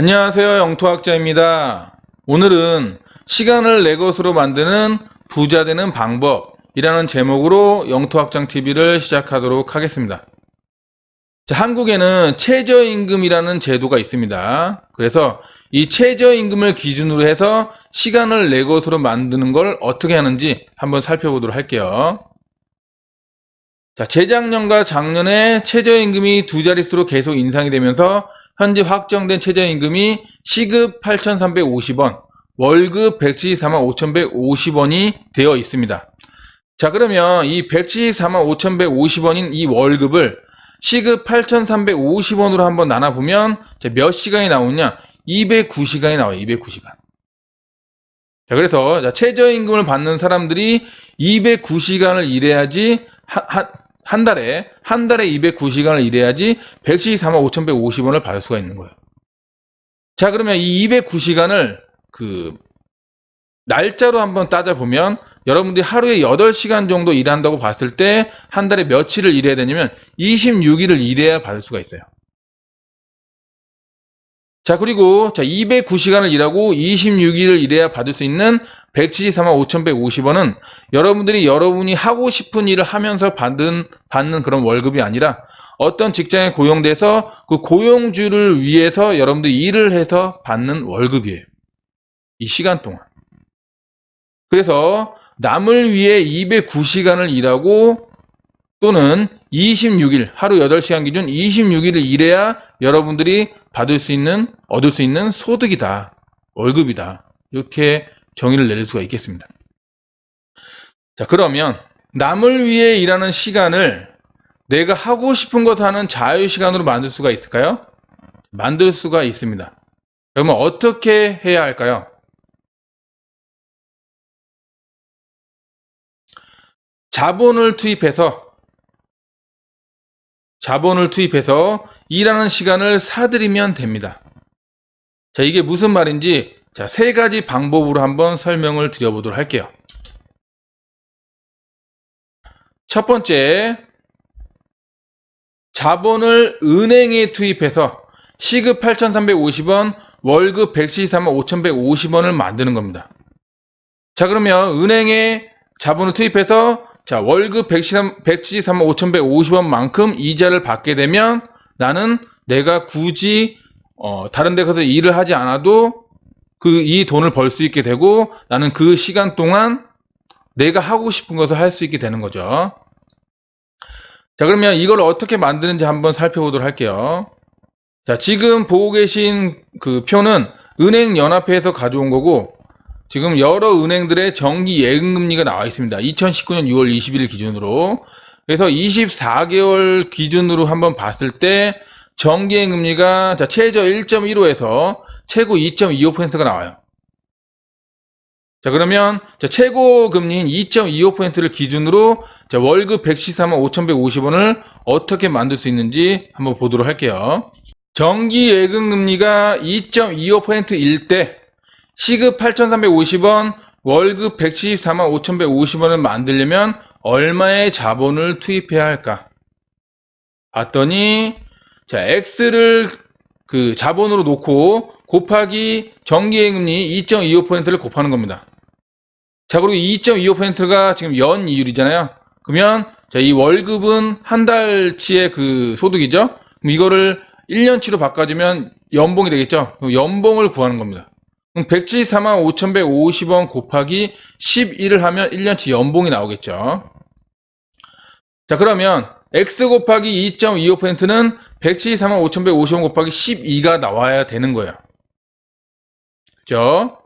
안녕하세요. 영토학자입니다. 오늘은 시간을 내 것으로 만드는 부자 되는 방법이라는 제목으로 영토학장TV를 시작하도록 하겠습니다. 자, 한국에는 최저임금이라는 제도가 있습니다. 그래서 이 최저임금을 기준으로 해서 시간을 내 것으로 만드는 걸 어떻게 하는지 한번 살펴보도록 할게요. 자, 재작년과 작년에 최저임금이 두 자릿수로 계속 인상이 되면서 현재 확정된 최저임금이 시급 8,350원, 월급 174만 5,150원이 되어 있습니다. 자, 그러면 이 174만 5,150원인 이 월급을 시급 8,350원으로 한번 나눠보면 자, 몇 시간이 나오냐? 209시간이 나와요. 209시간. 자, 그래서 자, 최저임금을 받는 사람들이 209시간을 일해야지 한 달에 한 달에 209시간을 일해야지 174만 5,150원을 받을 수가 있는 거예요. 자, 그러면 이 209시간을 그 날짜로 한번 따져 보면 여러분들이 하루에 8시간 정도 일한다고 봤을 때 한 달에 며칠을 일해야 되냐면 26일을 일해야 받을 수가 있어요. 자, 그리고 자, 209시간을 일하고 26일을 일해야 받을 수 있는 174만 5,150원은 여러분들이 여러분이 하고 싶은 일을 하면서 받는, 받는 그런 월급이 아니라 어떤 직장에 고용돼서 그 고용주를 위해서 여러분들이 일을 해서 받는 월급이에요. 이 시간 동안. 그래서 남을 위해 209시간을 일하고 또는 26일, 하루 8시간 기준 26일을 일해야 여러분들이 받을 수 있는, 얻을 수 있는 소득이다. 월급이다. 이렇게 정의를 내릴 수가 있겠습니다. 자, 그러면 남을 위해 일하는 시간을 내가 하고 싶은 것 하는 자유 시간으로 만들 수가 있을까요? 만들 수가 있습니다. 그러면 어떻게 해야 할까요? 자본을 투입해서 자본을 투입해서 일하는 시간을 사들이면 됩니다. 자, 이게 무슨 말인지 자, 세 가지 방법으로 한번 설명을 드려보도록 할게요. 첫 번째, 자본을 은행에 투입해서 시급 8,350원, 월급 174만 5,150원을 만드는 겁니다. 자, 그러면 은행에 자본을 투입해서 자, 월급 173, 173만 5,150원만큼 이자를 받게 되면 나는 내가 굳이 어, 다른 데 가서 일을 하지 않아도 그 이 돈을 벌 수 있게 되고 나는 그 시간 동안 내가 하고 싶은 것을 할 수 있게 되는 거죠. 자, 그러면 이걸 어떻게 만드는지 한번 살펴보도록 할게요. 자, 지금 보고 계신 그 표는 은행 연합회에서 가져온 거고 지금 여러 은행들의 정기 예금금리가 나와 있습니다. 2019년 6월 21일 기준으로. 그래서 24개월 기준으로 한번 봤을 때 정기예금리가 자, 최저 1.15에서 최고 2.25%가 나와요. 자, 그러면 자, 최고 금리인 2.25%를 기준으로 자, 월급 114만 5,150원을 어떻게 만들 수 있는지 한번 보도록 할게요. 정기 예금 금리가 2.25%일 때 시급 8,350원, 월급 174만 5,150원을 만들려면 얼마의 자본을 투입해야 할까? 봤더니 자, X를 그 자본으로 놓고 곱하기 정기예금리 2.25%를 곱하는 겁니다. 자, 그리고 2.25%가 지금 연 이율이잖아요. 그러면 자, 이 월급은 한 달치의 그 소득이죠. 그럼 이거를 1년치로 바꿔주면 연봉이 되겠죠. 연봉을 구하는 겁니다. 그럼 174만 5,150원 곱하기 11을 하면 1년치 연봉이 나오겠죠. 자, 그러면 X 곱하기 2.25%는 174만 5,150원 곱하기 12가 나와야 되는 거예요. 그죠?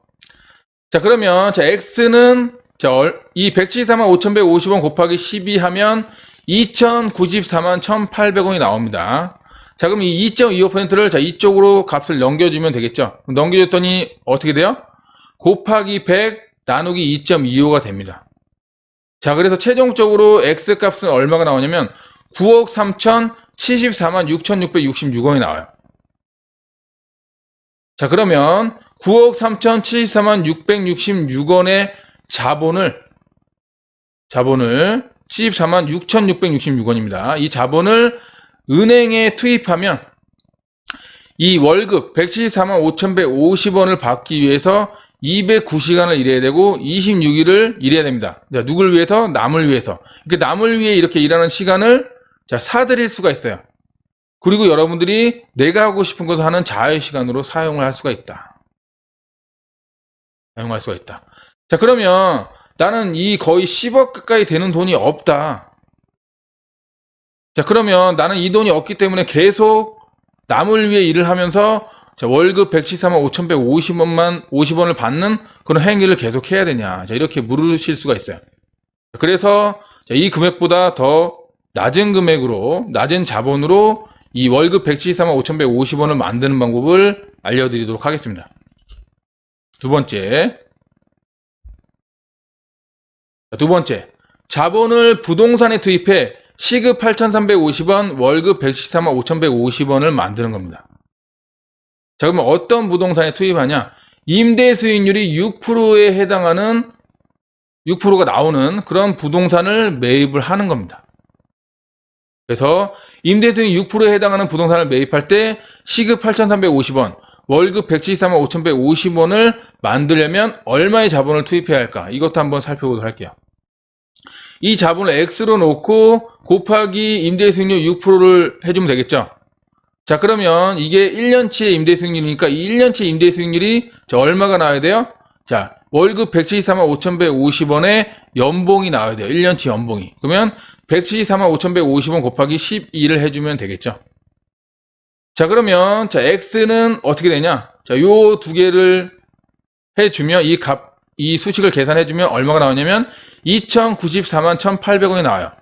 자, 그러면, 자, X는, 자, 얼- 이 174만 5,150원 곱하기 12 하면 2,094만 1,800원이 나옵니다. 자, 그럼 이 2.25%를 자, 이쪽으로 값을 넘겨주면 되겠죠? 넘겨줬더니 어떻게 돼요? 곱하기 100 나누기 2.25가 됩니다. 자, 그래서 최종적으로 X 값은 얼마가 나오냐면 9억 3천 74만 6,666원이 나와요. 자, 그러면 9억 3천 74만 666원의 자본을 자본을 74만 6,666원입니다. 이 자본을 은행에 투입하면 이 월급 174만 5,150원을 받기 위해서 209시간을 일해야 되고 26일을 일해야 됩니다. 자, 누굴 위해서? 남을 위해서. 이렇게 남을 위해 이렇게 일하는 시간을 자, 사드릴 수가 있어요. 그리고 여러분들이 내가 하고 싶은 것을 하는 자유 시간으로 사용을 할 수가 있다. 사용할 수가 있다. 자, 그러면 나는 이 거의 10억 가까이 되는 돈이 없다. 자, 그러면 나는 이 돈이 없기 때문에 계속 남을 위해 일을 하면서 자, 월급 114만 5,150원만 50원을 받는 그런 행위를 계속 해야 되냐. 자, 이렇게 물으실 수가 있어요. 그래서 자, 이 금액보다 더 낮은 금액으로, 낮은 자본으로 이 월급 174만 5,150원을 만드는 방법을 알려드리도록 하겠습니다. 두 번째. 자, 두 번째. 자본을 부동산에 투입해 시급 8,350원, 월급 114만 5,150원을 만드는 겁니다. 자, 그러면 어떤 부동산에 투입하냐? 임대 수익률이 6%에 해당하는 6%가 나오는 그런 부동산을 매입을 하는 겁니다. 그래서 임대 수익 6%에 해당하는 부동산을 매입할 때 시급 8,350원, 월급 174만 5,150원을 만들려면 얼마의 자본을 투입해야 할까? 이것도 한번 살펴보도록 할게요. 이 자본을 X로 놓고 곱하기 임대 수익률 6%를 해주면 되겠죠? 자, 그러면 이게 1년치의 임대 수익률이니까 이 1년치 임대 수익률이 자, 얼마가 나와야 돼요? 자, 월급 174만 5,150원에 연봉이 나와야 돼요. 1년치 연봉이. 그러면 174만 5,150원 곱하기 12를 해주면 되겠죠. 자, 그러면 자, X는 어떻게 되냐? 자, 요 두 개를 해주면 이 값, 이 수식을 계산해주면 얼마가 나오냐면 2,094만 1,800원이 나와요.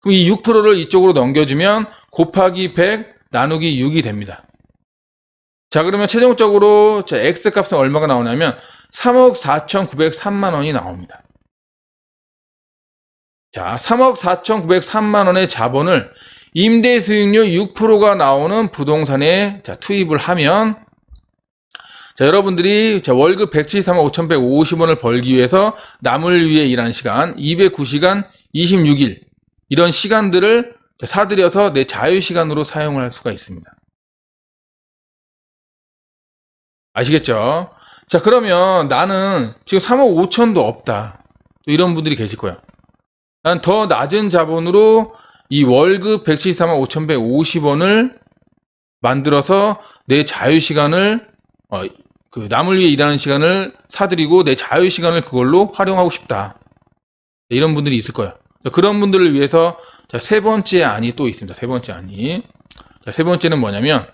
그럼 이 6%를 이쪽으로 넘겨주면 곱하기 100 나누기 6이 됩니다. 자, 그러면 최종적으로 자, X 값은 얼마가 나오냐면 3억 4,903만 원이 나옵니다. 자, 3억 4,903만 원의 자본을 임대 수익률 6%가 나오는 부동산에 자, 투입을 하면 자, 여러분들이 자, 월급 173만 5,150원을 벌기 위해서 남을 위해 일하는 시간 209시간 26일 이런 시간들을 자, 사들여서 내 자유 시간으로 사용을 할 수가 있습니다. 아시겠죠? 자, 그러면 나는 지금 3억 5천도 없다. 또 이런 분들이 계실 거예요. 난더 낮은 자본으로 이 월급 174만 5,150원을 만들어서 내 자유 시간을 어, 그 남을 위해 일하는 시간을 사들이고 내 자유 시간을 그걸로 활용하고 싶다. 이런 분들이 있을 거예요. 그런 분들을 위해서 자, 세 번째 안이 또 있습니다. 세 번째 안이. 자, 세 번째는 뭐냐면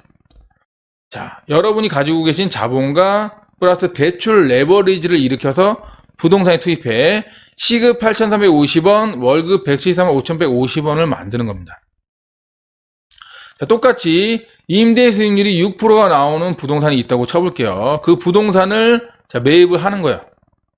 자, 여러분이 가지고 계신 자본과 플러스 대출 레버리지를 일으켜서 부동산에 투입해 시급 8,350원, 월급 173만 5,150원을 만드는 겁니다. 자, 똑같이 임대 수익률이 6%가 나오는 부동산이 있다고 쳐볼게요. 그 부동산을 자, 매입을 하는 거예요.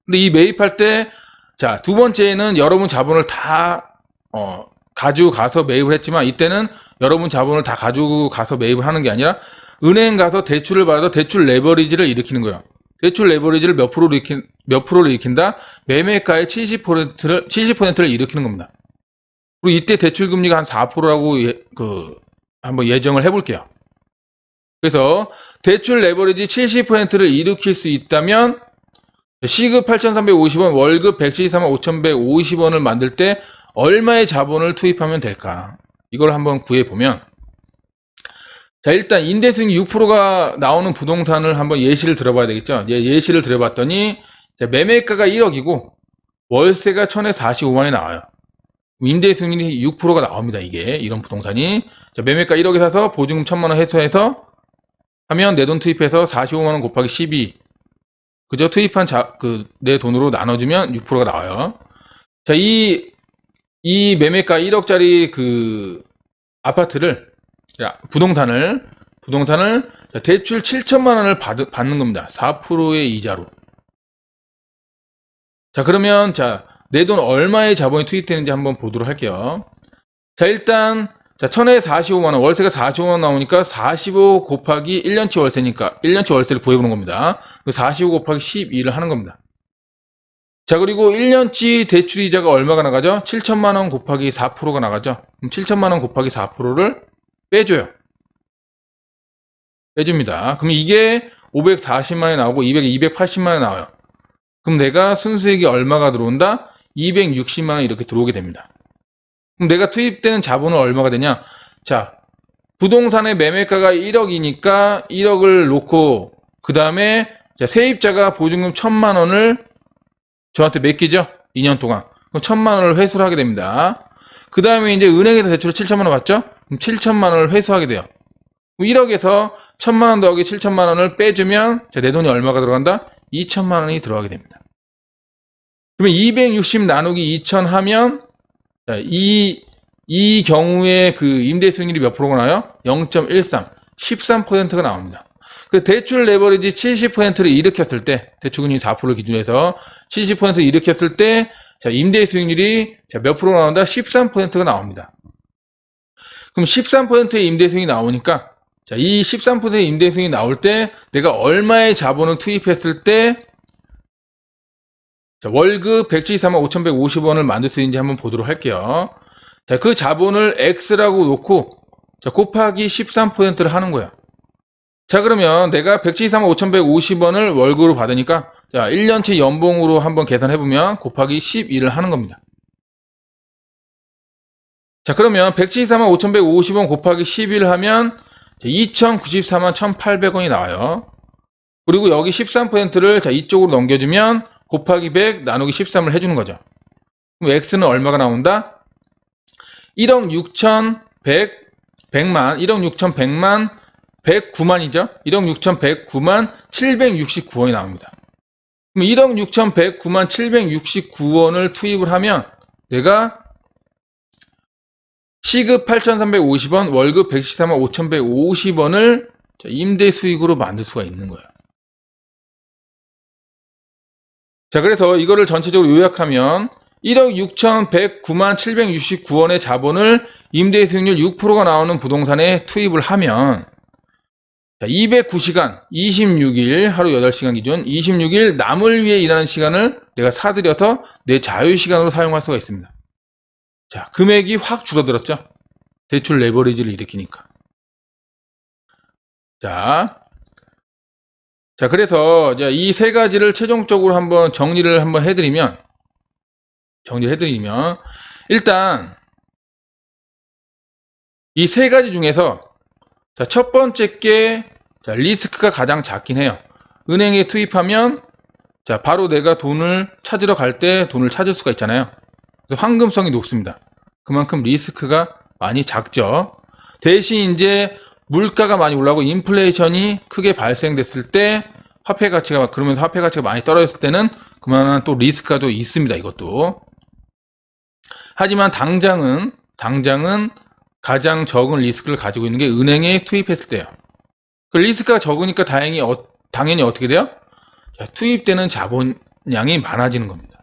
근데 이 매입할 때, 자, 두 번째는 여러분 자본을 다, 어, 가지고 가서 매입을 했지만 이때는 여러분 자본을 다 가지고 가서 매입을 하는 게 아니라 은행 가서 대출을 받아서 대출 레버리지를 일으키는 거예요. 대출 레버리지를 몇 프로를 일으킨, 몇 프로를 일으킨다? 매매가의 70%를, 70%를 일으키는 겁니다. 그리고 이때 대출 금리가 한 4%라고 예, 그, 한번 예정을 해볼게요. 그래서 대출 레버리지 70%를 일으킬 수 있다면 시급 8,350원, 월급 173만 5,150원을 만들 때 얼마의 자본을 투입하면 될까? 이걸 한번 구해보면 자 일단 인대수익 6%가 나오는 부동산을 한번 예시를 들어봐야 되겠죠. 예, 예시를 들어봤더니 자, 매매가가 1억이고 월세가 1,045만이 나와요. 임대수익률이 6%가 나옵니다. 이게 이런 부동산이 자, 매매가 1억에 사서 보증금 1,000만 원 해소해서 하면 내 돈 투입해서 45만 원 곱하기 12 그저 투입한 자, 그, 내 돈으로 나눠주면 6%가 나와요. 자, 이, 이 매매가 1억짜리 그 아파트를 자, 부동산을, 부동산을 대출 7천만 원을 받, 받는 겁니다. 4%의 이자로. 자, 그러면, 자, 내 돈 얼마의 자본이 투입되는지 한번 보도록 할게요. 자, 일단, 자, 천에 45만원, 월세가 45만원 나오니까 45 곱하기 1년치 월세니까 1년치 월세를 구해보는 겁니다. 45 곱하기 12를 하는 겁니다. 자, 그리고 1년치 대출 이자가 얼마가 나가죠? 7천만원 곱하기 4%가 나가죠? 그럼 7천만원 곱하기 4%를 빼줘요. 빼줍니다. 그럼 이게 540만원이 나오고 200, 280만원이 나와요. 그럼 내가 순수익이 얼마가 들어온다? 260만원 이렇게 들어오게 됩니다. 그럼 내가 투입되는 자본은 얼마가 되냐? 자, 부동산의 매매가가 1억이니까 1억을 놓고 그 다음에 세입자가 보증금 1천만 원을 저한테 맡기죠? 2년 동안. 그럼 1천만 원을 회수를 하게 됩니다. 그 다음에 이제 은행에서 대출을 7천만 원 받죠? 그럼 7천만 원을 회수하게 돼요. 1억에서 1천만 원 더하기 7천만 원을 빼주면 자, 내 돈이 얼마가 들어간다? 2천만 원이 들어가게 됩니다. 그러면 260 나누기 2천 하면 자, 이, 이 경우에 그 임대 수익률이 몇 프로가 나요? 0.13, 13%가 나옵니다. 그래서 대출 레버리지 70%를 일으켰을 때, 대출금리 4%를 기준해서 70%를 일으켰을 때, 자, 임대 수익률이 자, 몇 프로 나온다? 13%가 나옵니다. 그럼 13%의 임대 수익이 나오니까, 자, 이 13%의 임대 수익이 나올 때, 내가 얼마의 자본을 투입했을 때, 자, 월급 174만 5,150원을 만들 수 있는지 한번 보도록 할게요. 자, 그 자본을 X라고 놓고, 자, 곱하기 13%를 하는 거야. 자, 그러면 내가 174만 5,150원을 월급으로 받으니까, 자, 1년치 연봉으로 한번 계산해 보면 곱하기 12를 하는 겁니다. 자, 그러면 174만 5,150원 곱하기 12를 하면 2,094만 1,800원이 나와요. 그리고 여기 13%를 자, 이쪽으로 넘겨주면 곱하기 100 나누기 13을 해주는 거죠. 그럼 X는 얼마가 나온다? 1억 6,100, 100만, 1억 6,100만, 109만이죠? 1억 6,109만 769원이 나옵니다. 그럼 1억 6,109만 769원을 투입을 하면 내가 시급 8,350원, 월급 114만 5,150원을 임대 수익으로 만들 수가 있는 거예요. 자, 그래서 이거를 전체적으로 요약하면 1억 6,109만 769원의 자본을 임대 수익률 6%가 나오는 부동산에 투입을 하면 자, 209시간, 26일, 하루 8시간 기준, 26일 남을 위해 일하는 시간을 내가 사들여서 내 자유시간으로 사용할 수가 있습니다. 자, 금액이 확 줄어들었죠? 대출 레버리지를 일으키니까. 자, 자, 그래서 이 세 가지를 최종적으로 한번 정리를 한번 해드리면, 정리를 해드리면, 일단, 이 세 가지 중에서, 자, 첫 번째 게, 자, 리스크가 가장 작긴 해요. 은행에 투입하면, 자, 바로 내가 돈을 찾으러 갈 때 돈을 찾을 수가 있잖아요. 그래서 황금성이 높습니다. 그만큼 리스크가 많이 작죠. 대신 이제 물가가 많이 올라가고 인플레이션이 크게 발생됐을 때 화폐 가치가 그러면서 화폐 가치가 많이 떨어졌을 때는 그만한 또 리스크가 또 있습니다. 이것도. 하지만 당장은 당장은 가장 적은 리스크를 가지고 있는 게 은행에 투입했을 때예요. 그 리스크가 적으니까 다행히 어, 당연히 어떻게 돼요? 자, 투입되는 자본량이 많아지는 겁니다.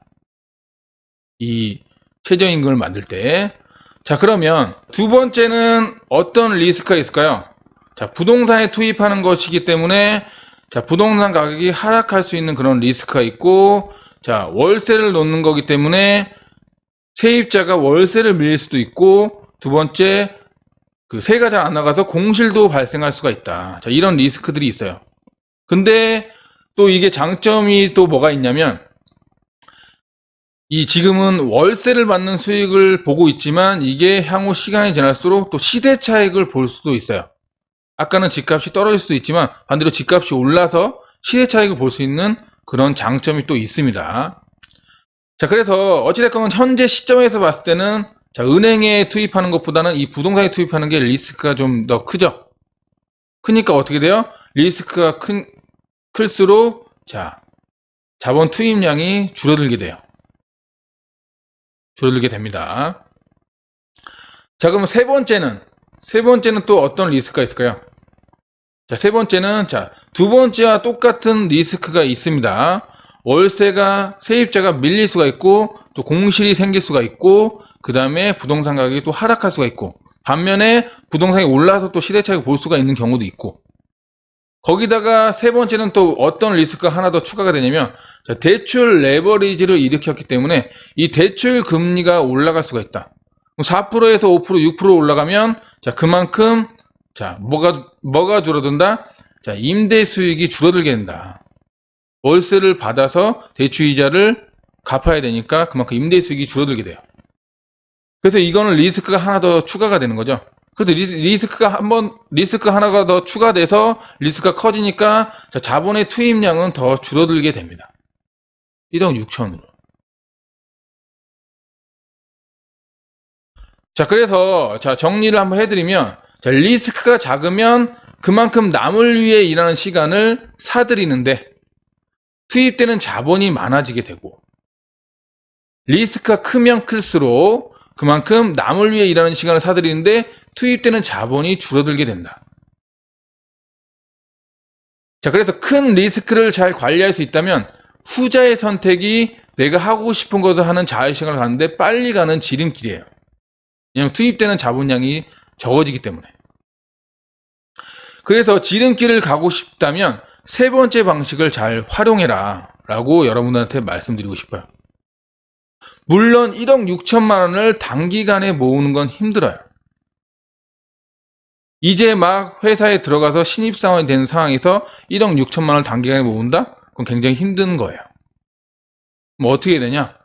이 최저임금을 만들 때. 자, 그러면 두 번째는 어떤 리스크가 있을까요? 자, 부동산에 투입하는 것이기 때문에 자, 부동산 가격이 하락할 수 있는 그런 리스크가 있고 자, 월세를 놓는 거기 때문에 세입자가 월세를 밀릴 수도 있고 두 번째 그 세가 잘 안 나가서 공실도 발생할 수가 있다. 자, 이런 리스크들이 있어요. 근데 또 이게 장점이 또 뭐가 있냐면 이 지금은 월세를 받는 수익을 보고 있지만 이게 향후 시간이 지날수록 또 시세 차익을 볼 수도 있어요. 아까는 집값이 떨어질 수도 있지만 반대로 집값이 올라서 시세 차익을 볼 수 있는 그런 장점이 또 있습니다. 자, 그래서 어찌됐건 현재 시점에서 봤을 때는 자, 은행에 투입하는 것보다는 이 부동산에 투입하는 게 리스크가 좀 더 크죠. 크니까 어떻게 돼요? 리스크가 큰, 클수록 자, 자본 투입량이 줄어들게 돼요. 줄어들게 됩니다. 자, 그러면 세 번째는, 세 번째는 또 어떤 리스크가 있을까요? 자, 세 번째는, 자, 두 번째와 똑같은 리스크가 있습니다. 월세가, 세입자가 밀릴 수가 있고, 또 공실이 생길 수가 있고, 그 다음에 부동산 가격이 또 하락할 수가 있고, 반면에 부동산이 올라서 또 시대 차익을 볼 수가 있는 경우도 있고, 거기다가 세 번째는 또 어떤 리스크가 하나 더 추가가 되냐면 자, 대출 레버리지를 일으켰기 때문에 이 대출 금리가 올라갈 수가 있다. 4%에서 5%, 6% 올라가면 자 그만큼 자 뭐가 뭐가 줄어든다? 자, 임대 수익이 줄어들게 된다. 월세를 받아서 대출 이자를 갚아야 되니까 그만큼 임대 수익이 줄어들게 돼요. 그래서 이거는 리스크가 하나 더 추가가 되는 거죠. 그래서 리스- 리스크가 한번 리스크 하나가 더 추가돼서 리스크가 커지니까 자, 자본의 투입량은 더 줄어들게 됩니다. 1억 6천으로. 자, 그래서 자, 정리를 한번 해드리면 자, 리스크가 작으면 그만큼 남을 위해 일하는 시간을 사들이는데 투입되는 자본이 많아지게 되고 리스크가 크면 클수록 그만큼 남을 위해 일하는 시간을 사들이는데 투입되는 자본이 줄어들게 된다. 자, 그래서 큰 리스크를 잘 관리할 수 있다면 후자의 선택이 내가 하고 싶은 것을 하는 자유 시간을 가는데 빨리 가는 지름길이에요. 왜냐하면 투입되는 자본량이 적어지기 때문에. 그래서 지름길을 가고 싶다면 세 번째 방식을 잘 활용해라 라고 여러분들한테 말씀드리고 싶어요. 물론 1억 6천만 원을 단기간에 모으는 건 힘들어요. 이제 막 회사에 들어가서 신입사원이 된 상황에서 1억 6천만 원을 단기간에 모은다? 그건 굉장히 힘든 거예요. 뭐 어떻게 되냐?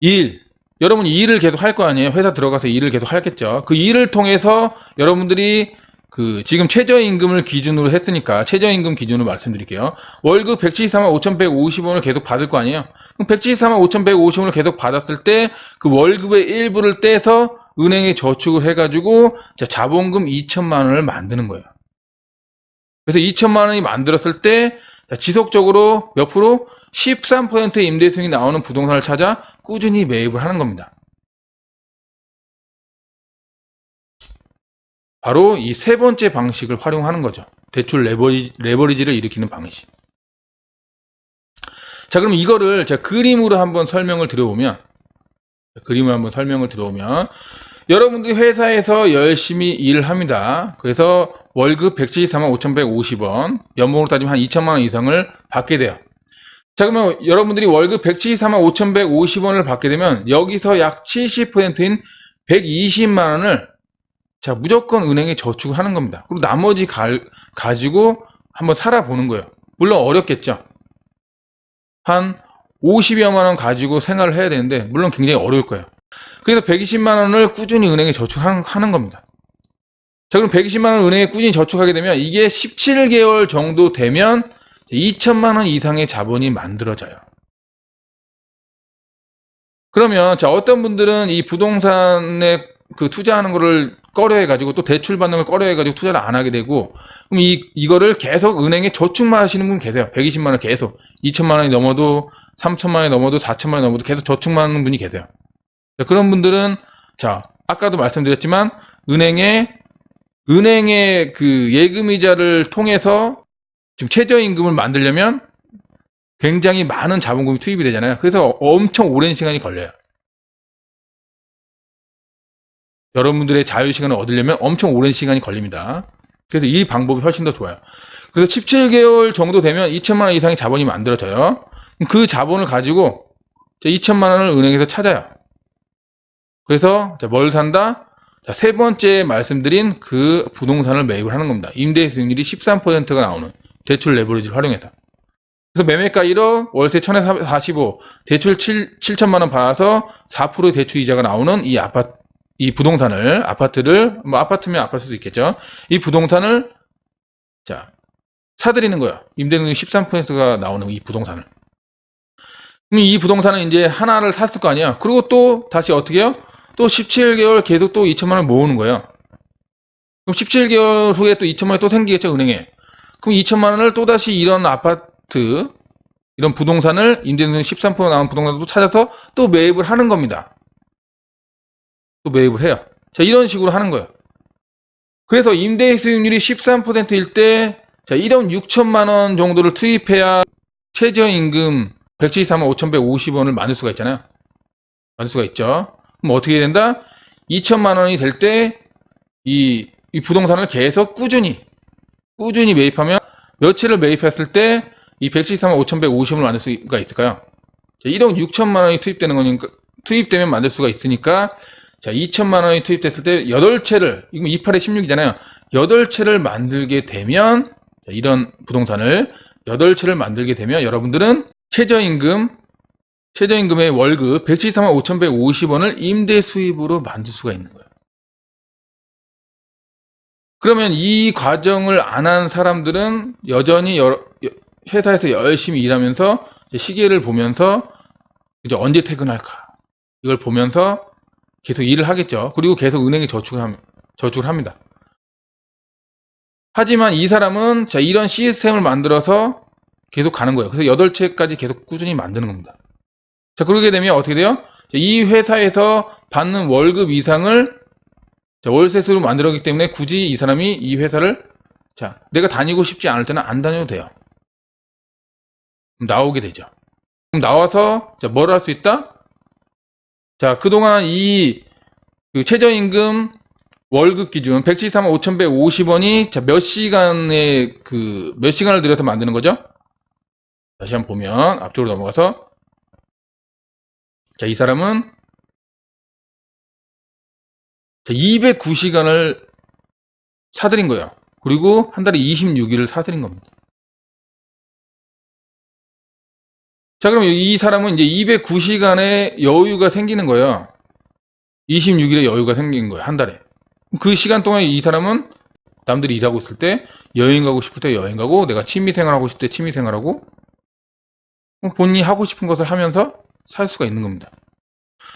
일. 여러분 이 일을 계속 할 거 아니에요? 회사 들어가서 일을 계속 하겠죠. 그 일을 통해서 여러분들이 그 지금 최저임금을 기준으로 했으니까 최저임금 기준으로 말씀드릴게요. 월급 174만 5,150원을 계속 받을 거 아니에요? 그럼 174만 5,150원을 계속 받았을 때 그 월급의 일부를 떼서 은행에 저축을 해가지고 자, 자본금 2천만 원을 만드는 거예요. 그래서 2천만 원이 만들었을 때 자, 지속적으로 몇 프로? 13%의 임대 수익이 나오는 부동산을 찾아 꾸준히 매입을 하는 겁니다. 바로 이 세 번째 방식을 활용하는 거죠. 대출 레버리, 레버리지를 일으키는 방식. 자, 그럼 이거를 제가 그림으로 한번 설명을 드려보면, 그림을 한번 설명을 들어오면, 여러분들이 회사에서 열심히 일을 합니다. 그래서 월급 174만 5,150원, 연봉으로 따지면 한 2천만 원 이상을 받게 돼요. 자, 그러면 여러분들이 월급 174만 5,150원을 받게 되면 여기서 약 70%인 120만 원을 자, 무조건 은행에 저축을 하는 겁니다. 그리고 나머지 가, 가지고 한번 살아보는 거예요. 물론 어렵겠죠. 한 50여만 원 가지고 생활을 해야 되는데, 물론 굉장히 어려울 거예요. 그래서 120만 원을 꾸준히 은행에 저축하는 하는 겁니다. 자, 그럼 120만 원 은행에 꾸준히 저축하게 되면 이게 17개월 정도 되면 2천만 원 이상의 자본이 만들어져요. 그러면 자 어떤 분들은 이 부동산에 그 투자하는 거를 꺼려해가지고 또 대출 받는 걸 꺼려해가지고 투자를 안 하게 되고 그럼 이 이거를 계속 은행에 저축만 하시는 분 계세요. 120만 원 계속 2천만 원이 넘어도 3천만 원이 넘어도 4천만 원이 넘어도 계속 저축만 하는 분이 계세요. 자, 그런 분들은 자 아까도 말씀드렸지만 은행에 은행의 그 예금 이자를 통해서 지금 최저임금을 만들려면 굉장히 많은 자본금이 투입이 되잖아요. 그래서 엄청 오랜 시간이 걸려요. 여러분들의 자유 시간을 얻으려면 엄청 오랜 시간이 걸립니다. 그래서 이 방법이 훨씬 더 좋아요. 그래서 17개월 정도 되면 2천만 원 이상의 자본이 만들어져요. 그 자본을 가지고 2천만 원을 은행에서 찾아요. 그래서 뭘 산다? 자, 세 번째 말씀드린 그 부동산을 매입을 하는 겁니다. 임대 수익률이 13%가 나오는 대출 레버리지를 활용해서. 그래서 매매가 1억, 월세 1045, 대출 7, 7천만 원 받아서 4%의 대출 이자가 나오는 이 아파트, 이 부동산을, 아파트를, 뭐 아파트면 아파트일 수도 있겠죠. 이 부동산을, 자, 사들이는 거예요. 임대금이 13%가 나오는 이 부동산을. 그럼 이 부동산은 이제 하나를 샀을 거 아니야. 그리고 또 다시 어떻게 해요? 또 17개월 계속 또 2천만 원 모으는 거예요. 그럼 17개월 후에 또 2천만 원이 또 생기겠죠, 은행에. 그럼 2천만 원을 또 다시 이런 아파트, 이런 부동산을 임대료는 13% 나온 부동산도 찾아서 또 매입을 하는 겁니다. 또 매입을 해요. 자, 이런 식으로 하는 거예요. 그래서 임대 수익률이 13%일 때, 자, 1억 6천만 원 정도를 투입해야 최저임금 174만 5,150원을 만들 수가 있잖아요. 만들 수가 있죠. 그럼 어떻게 된다? 2천만 원이 될 때, 이, 이 부동산을 계속 꾸준히, 꾸준히 매입하면, 며칠을 매입했을 때, 이 174만 5,150원을 만들 수가 있을까요? 자, 1억 6천만 원이 투입되는 거니까, 투입되면 만들 수가 있으니까, 자, 2천만 원이 투입됐을 때, 8채를, 이거 28에 16이잖아요. 8채를 만들게 되면, 자, 이런 부동산을 8채를 만들게 되면 여러분들은 최저임금, 최저임금의 월급 173만 5,150원을 임대 수입으로 만들 수가 있는 거예요. 그러면 이 과정을 안 한 사람들은 여전히 회사에서 열심히 일하면서 시계를 보면서 이제 언제 퇴근할까 이걸 보면서 계속 일을 하겠죠. 그리고 계속 은행에 저축을, 함- 저축을 합니다. 하지만 이 사람은 자 이런 시스템을 만들어서 계속 가는 거예요. 그래서 8채까지 계속 꾸준히 만드는 겁니다. 자 그러게 되면 어떻게 돼요? 자, 이 회사에서 받는 월급 이상을 자, 월세수로 만들었기 때문에 굳이 이 사람이 이 회사를 자 내가 다니고 싶지 않을 때는 안 다녀도 돼요. 나오게 되죠. 나와서 자, 뭘 할 수 있다? 자 그동안 이 그 최저임금 월급 기준 173만 5,150원이 자, 몇 시간에 그 몇 시간을 들여서 만드는 거죠? 다시 한번 보면 앞쪽으로 넘어가서 자, 이 사람은 자, 209시간을 사들인 거예요. 그리고 한 달에 26일을 사들인 겁니다. 자, 그럼 이 사람은 이제 209시간의 여유가 생기는 거예요. 26일의 여유가 생긴 거예요. 한 달에. 그 시간 동안 이 사람은 남들이 일하고 있을 때 여행 가고 싶을 때 여행 가고 내가 취미 생활하고 싶을 때 취미 생활하고 본인이 하고 싶은 것을 하면서 살 수가 있는 겁니다.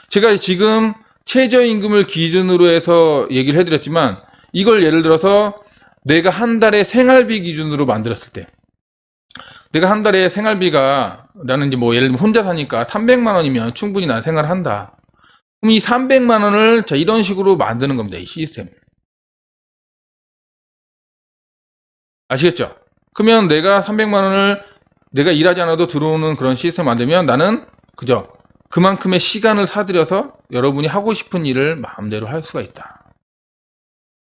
제가 지금 최저임금을 기준으로 해서 얘기를 해드렸지만 이걸 예를 들어서 내가 한 달에 생활비 기준으로 만들었을 때 내가 한 달에 생활비가 나는 이제 뭐 예를 들면 혼자 사니까 300만 원이면 충분히 난 생활한다. 그럼 이 300만 원을 자 이런 식으로 만드는 겁니다. 이 시스템. 아시겠죠? 그러면 내가 300만 원을 내가 일하지 않아도 들어오는 그런 시스템 만들면 나는 그죠? 그만큼의 시간을 사들여서 여러분이 하고 싶은 일을 마음대로 할 수가 있다.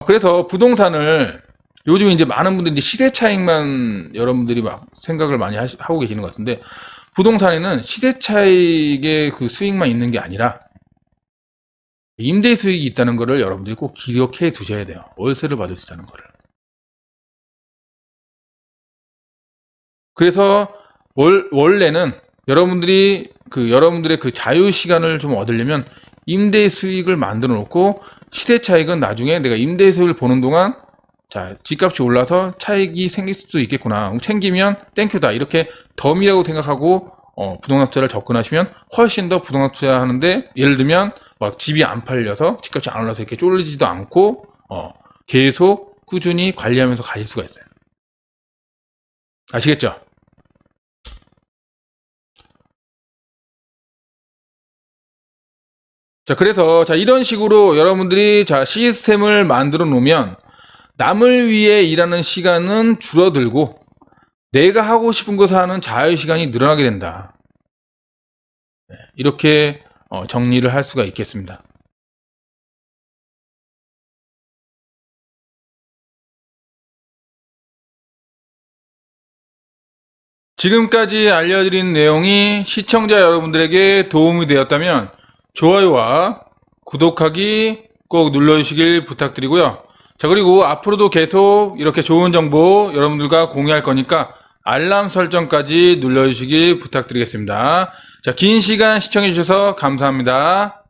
그래서 부동산을 요즘 이제 많은 분들이 시세 차익만 여러분들이 막 생각을 많이 하시, 하고 계시는 것 같은데 부동산에는 시세 차익의 그 수익만 있는 게 아니라 임대 수익이 있다는 것을 여러분들이 꼭 기억해 두셔야 돼요. 월세를 받을 수 있다는 것을. 그래서 월, 원래는 여러분들이 그 여러분들의 그 자유 시간을 좀 얻으려면 임대 수익을 만들어 놓고 시세 차익은 나중에 내가 임대 수익을 보는 동안 자, 집값이 올라서 차익이 생길 수도 있겠구나. 챙기면 땡큐다. 이렇게 덤이라고 생각하고 어, 부동산 투자를 접근하시면 훨씬 더 부동산 투자하는데 예를 들면 막 집이 안 팔려서 집값이 안 올라서 이렇게 쫄리지도 않고 어, 계속 꾸준히 관리하면서 가실 수가 있어요. 아시겠죠? 자, 그래서 자 이런 식으로 여러분들이 자 시스템을 만들어 놓으면 남을 위해 일하는 시간은 줄어들고 내가 하고 싶은 것을 하는 자유 시간이 늘어나게 된다. 네, 이렇게 어, 정리를 할 수가 있겠습니다. 지금까지 알려드린 내용이 시청자 여러분들에게 도움이 되었다면 좋아요와 구독하기 꼭 눌러주시길 부탁드리고요. 자, 그리고 앞으로도 계속 이렇게 좋은 정보 여러분들과 공유할 거니까 알람 설정까지 눌러주시길 부탁드리겠습니다. 자, 긴 시간 시청해주셔서 감사합니다.